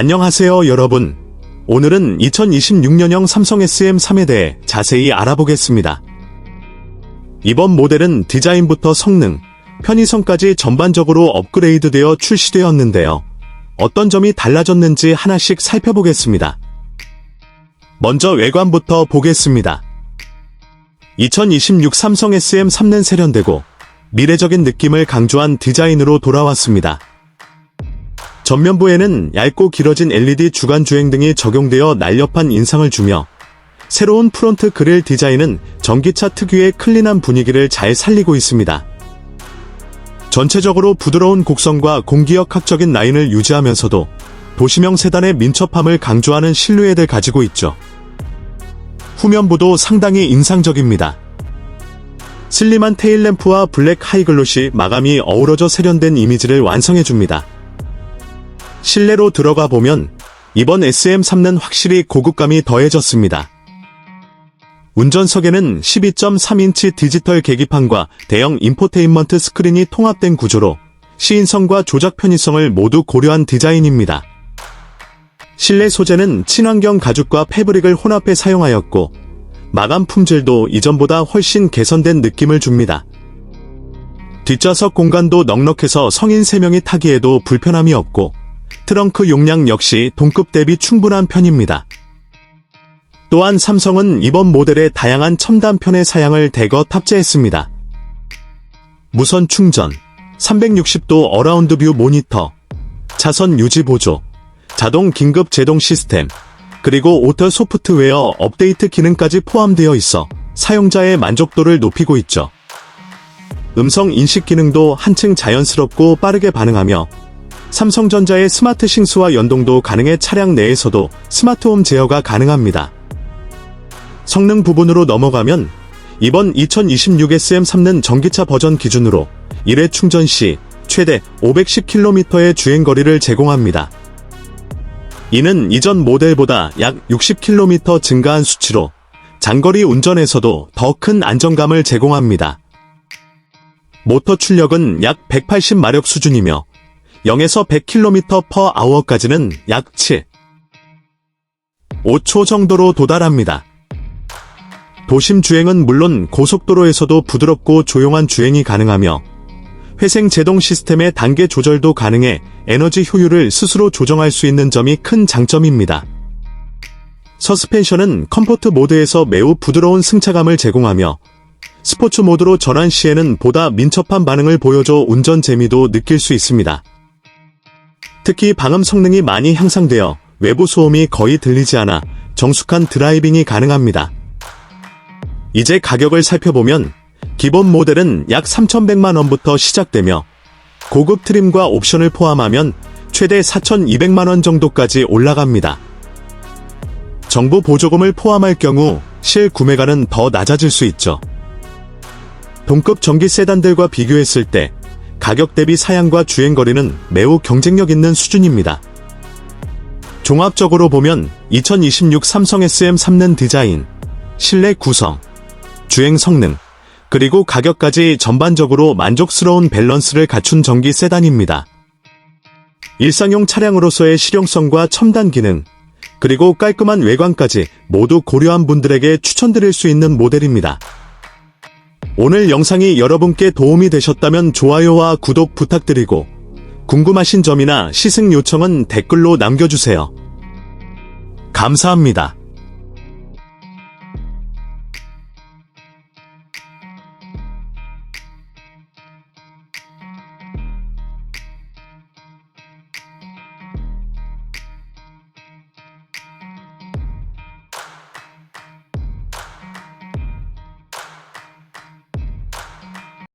안녕하세요 여러분. 오늘은 2026년형 삼성 SM3에 대해 자세히 알아보겠습니다. 이번 모델은 디자인부터 성능, 편의성까지 전반적으로 업그레이드되어 출시되었는데요. 어떤 점이 달라졌는지 하나씩 살펴보겠습니다. 먼저 외관부터 보겠습니다. 2026 삼성 SM3는 세련되고 미래적인 느낌을 강조한 디자인으로 돌아왔습니다. 전면부에는 얇고 길어진 LED 주간 주행 등이 적용되어 날렵한 인상을 주며 새로운 프론트 그릴 디자인은 전기차 특유의 클린한 분위기를 잘 살리고 있습니다. 전체적으로 부드러운 곡선과 공기역학적인 라인을 유지하면서도 도시명 세단의 민첩함을 강조하는 실루엣을 가지고 있죠. 후면부도 상당히 인상적입니다. 슬림한 테일램프와 블랙 하이글롯이 마감이 어우러져 세련된 이미지를 완성해줍니다. 실내로 들어가 보면 이번 SM3는 확실히 고급감이 더해졌습니다. 운전석에는 12.3인치 디지털 계기판과 대형 인포테인먼트 스크린이 통합된 구조로 시인성과 조작 편의성을 모두 고려한 디자인입니다. 실내 소재는 친환경 가죽과 패브릭을 혼합해 사용하였고 마감 품질도 이전보다 훨씬 개선된 느낌을 줍니다. 뒷좌석 공간도 넉넉해서 성인 3명이 타기에도 불편함이 없고 트렁크 용량 역시 동급 대비 충분한 편입니다. 또한 삼성은 이번 모델에 다양한 첨단 편의 사양을 대거 탑재했습니다. 무선 충전, 360도 어라운드 뷰 모니터, 차선 유지 보조, 자동 긴급 제동 시스템, 그리고 오터 소프트웨어 업데이트 기능까지 포함되어 있어 사용자의 만족도를 높이고 있죠. 음성 인식 기능도 한층 자연스럽고 빠르게 반응하며 삼성전자의 스마트 싱스와 연동도 가능해 차량 내에서도 스마트홈 제어가 가능합니다. 성능 부분으로 넘어가면 이번 2026 SM3는 전기차 버전 기준으로 1회 충전 시 최대 510km의 주행거리를 제공합니다. 이는 이전 모델보다 약 60km 증가한 수치로 장거리 운전에서도 더 큰 안정감을 제공합니다. 모터 출력은 약 180마력 수준이며 0에서 100km/h까지는 약 7, 5초 정도로 도달합니다. 도심 주행은 물론 고속도로에서도 부드럽고 조용한 주행이 가능하며 회생 제동 시스템의 단계 조절도 가능해 에너지 효율을 스스로 조정할 수 있는 점이 큰 장점입니다. 서스펜션은 컴포트 모드에서 매우 부드러운 승차감을 제공하며 스포츠 모드로 전환 시에는 보다 민첩한 반응을 보여줘 운전 재미도 느낄 수 있습니다. 특히 방음 성능이 많이 향상되어 외부 소음이 거의 들리지 않아 정숙한 드라이빙이 가능합니다. 이제 가격을 살펴보면 기본 모델은 약 3,100만원부터 시작되며 고급 트림과 옵션을 포함하면 최대 4,200만원 정도까지 올라갑니다. 정부 보조금을 포함할 경우 실 구매가는 더 낮아질 수 있죠. 동급 전기 세단들과 비교했을 때 가격 대비 사양과 주행거리는 매우 경쟁력 있는 수준입니다. 종합적으로 보면 2026 삼성 SM3는 디자인, 실내 구성, 주행 성능, 그리고 가격까지 전반적으로 만족스러운 밸런스를 갖춘 전기 세단입니다. 일상용 차량으로서의 실용성과 첨단 기능, 그리고 깔끔한 외관까지 모두 고려한 분들에게 추천드릴 수 있는 모델입니다. 오늘 영상이 여러분께 도움이 되셨다면 좋아요와 구독 부탁드리고 궁금하신 점이나 시승 요청은 댓글로 남겨주세요. 감사합니다.